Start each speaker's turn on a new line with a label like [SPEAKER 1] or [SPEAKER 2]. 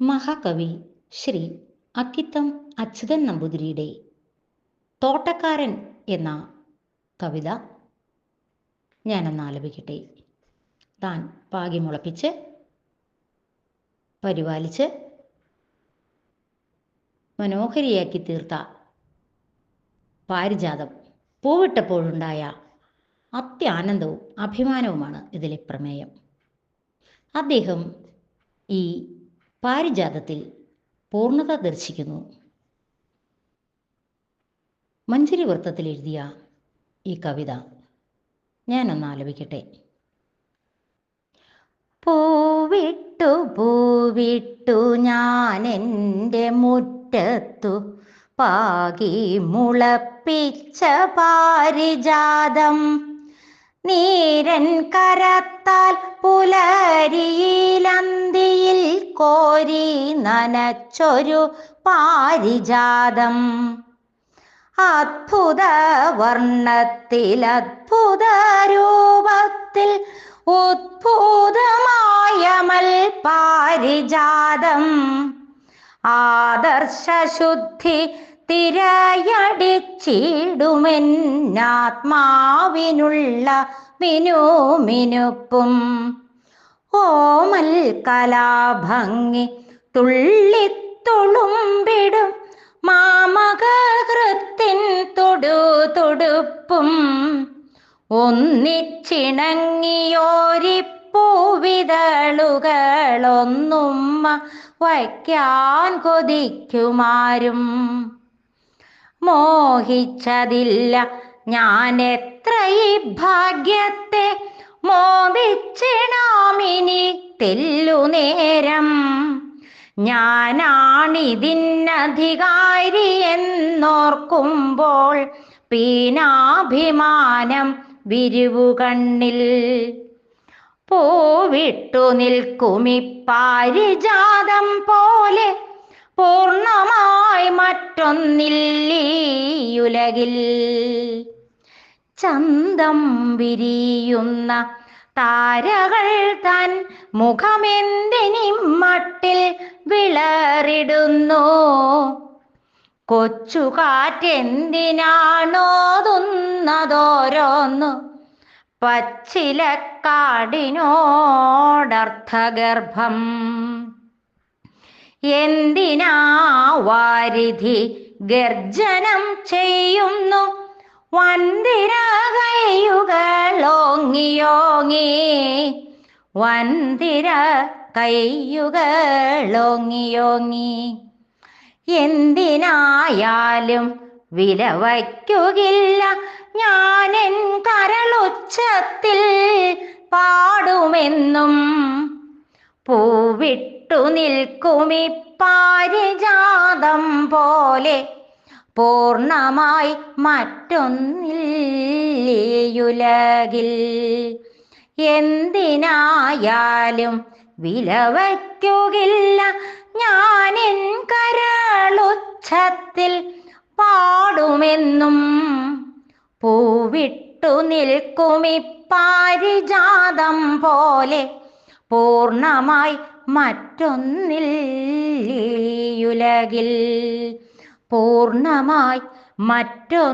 [SPEAKER 1] മഹാകവി ശ്രീ അക്കിത്തം അച്യുതൻ നമ്പൂതിരിയുടെ തോട്ടക്കാരൻ എന്ന കവിത ഞാനൊന്ന് ആലപിക്കട്ടെ. താൻ പാകി മുളപ്പിച്ച് പരിപാലിച്ച് മനോഹരിയാക്കി തീർത്ത പാരിജാതം പൂവിട്ടപ്പോഴുണ്ടായ അത്യാനന്ദവും അഭിമാനവുമാണ് ഇതിലെ പ്രമേയം. അദ്ദേഹം ഈ പാരിജാതത്തിൽ പൂർണത ദർശിക്കുന്നു. മഞ്ചരി വൃത്തത്തിൽ എഴുതിയ ഈ കവിത ഞാനൊന്ന് ആലപിക്കട്ടെ. പൂവിട്ടു പൂവിട്ടു ഞാൻ എന്റെ മുറ്റത്തു പാകി മുളപ്പിച്ച പാരിജാതം. നീരൻ കരത്താൽ പുലരിയിലന്തിയിൽ കോരി നനച്ചൊരു പാരിജാതം. അത്ഭുത വർണത്തിൽ അത്ഭുത രൂപത്തിൽ ഉദ്ഭൂതമായമൽ പാരിജാതം. ആദർശശുദ്ധി തിരയടിച്ചിടുമെന്നാത്മാവിനുള്ള മിനുമിനുപ്പും. ഓമൽ കലാഭംഗി തുള്ളിത്തുളുമ്പിടും മാമകൃത്തിൻ തൊടു തൊടുപ്പും. ഒന്നിച്ചിണങ്ങിയോരിപ്പൂവിതളുകളൊന്നുമ്മ വയ്ക്കാൻ കൊതിക്കുമാരും. മോഹിച്ചതില്ല ഞാൻ എത്ര ഈ ഭാഗ്യത്തെ മോദിച്ചിടാമിനി തെല്ലു നേരം ഞാനാണിതിനധികാരി എന്നോർക്കുമ്പോൾ പീനാഭിമാനം വിരിവുകണ്ണിൽ പൂവിട്ടു നിൽക്കുമി പാരിജാതം പോലെ പൂർണമായി മറ്റൊന്നില്ലീയുലകിൽ. ചന്തം വിരിയുന്ന താരകൾ തൻ മുഖമെന്തിനിമ്മട്ടിൽ വിളറിടുന്നു. കൊച്ചുകാറ്റെന്തിനാണോതുന്നതോരോന്നു പച്ചിലക്കാടിനോടർത്ഥഗർഭം. എന്തിനാ വാരിധി ഗർജനം ചെയ്യുന്നു? വന്തിര കൈയുകളോങ്ങിയോങ്ങി വന്തിര കയ്യുകളോങ്ങിയോങ്ങി. എന്തിനായാലും വില വയ്ക്കുകില്ല. ഞാനെൻ കരളുച്ചത്തിൽ പാടുമെന്നും പൂവിട്ടു നിൽക്കുമി പാരിജാതം പോലെ പൂർണമായി മറ്റൊന്നില്ലുലകിൽ എന്തിനായാലും വില വയ്ക്കുകില്ല ഞാനെൻ കരളുച്ചത്തിൽ പാടുമെന്നും പൂവിട്ടു നിൽക്കുമി പാരിജാതം പോലെ പൂർണമായി മറ്റൊന്നില്ലുലകിൽ പൂർണമായി മറ്റൊന്നില്ലുലകിൽ